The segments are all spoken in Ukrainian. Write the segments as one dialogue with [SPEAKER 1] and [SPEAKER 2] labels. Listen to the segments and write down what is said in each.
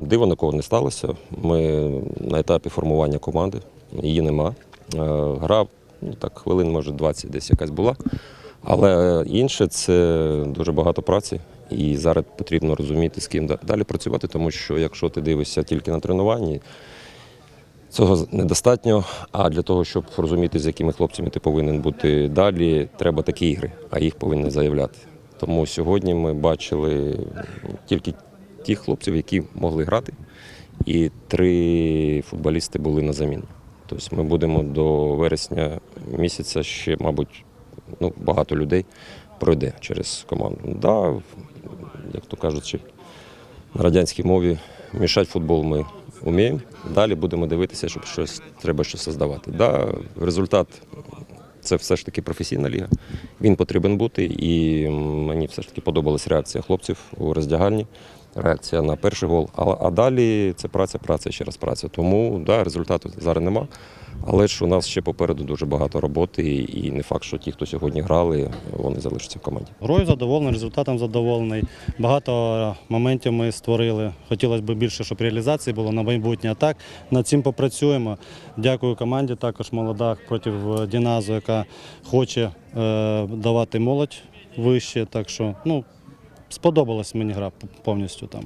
[SPEAKER 1] диво нікого не сталося. Ми на етапі формування команди, її нема. Е, Гра, ну так, хвилин, може, 20 десь якась була. Але інше це дуже багато праці. І зараз потрібно розуміти, з ким далі працювати, тому що якщо ти дивишся тільки на тренуванні, Цього недостатньо. А для того, щоб розуміти, з якими хлопцями ти повинен бути далі, треба такі ігри, а їх повинні заявляти. Тому сьогодні ми бачили тільки тих хлопців, які могли грати, і три футболісти були на заміну. Тобто ми будемо до вересня місяця ще, мабуть, ну, багато людей пройде через команду. Да, як то кажучи, на радянській мові мішати футбол ми вміємо. Далі будемо дивитися, щоб щось треба щось создавати. Да, результат це все ж таки професійна ліга. Він потрібен бути, і мені все ж таки подобалась реакція хлопців у роздягальні. Реакція на перший гол. А, а далі це праця, праця, ще раз праця. Тому да, результату зараз нема. Але ж у нас ще попереду дуже багато роботи, і не факт, що ті, хто сьогодні грали, вони залишаться в команді.
[SPEAKER 2] Грою задоволений, результатом задоволений. Багато моментів ми створили. Хотілося б більше, щоб реалізації було на майбутнє. А так над цим попрацюємо. Дякую команді, також молода проти Діназу, яка хоче е, давати молодь вище. Так що ну, сподобалась мені гра повністю там.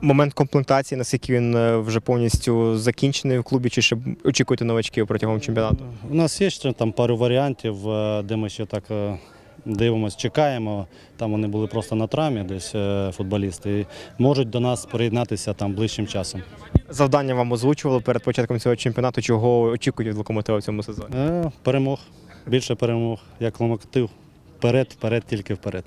[SPEAKER 3] Момент комплектації, наскільки він е, вже повністю закінчений в клубі, чи ще очікуєте новачків протягом чемпіонату?
[SPEAKER 2] У нас є ще там пару варіантів, е, де ми ще так е, дивимося, чекаємо. Там вони були просто на травмі, десь футболісти. І можуть до нас приєднатися там ближчим часом.
[SPEAKER 3] Завдання вам озвучували перед початком цього чемпіонату, чого очікують від локомотива в цьому сезоні?
[SPEAKER 2] Перемог, більше перемог, як ломактив. Вперед, вперед, тільки вперед.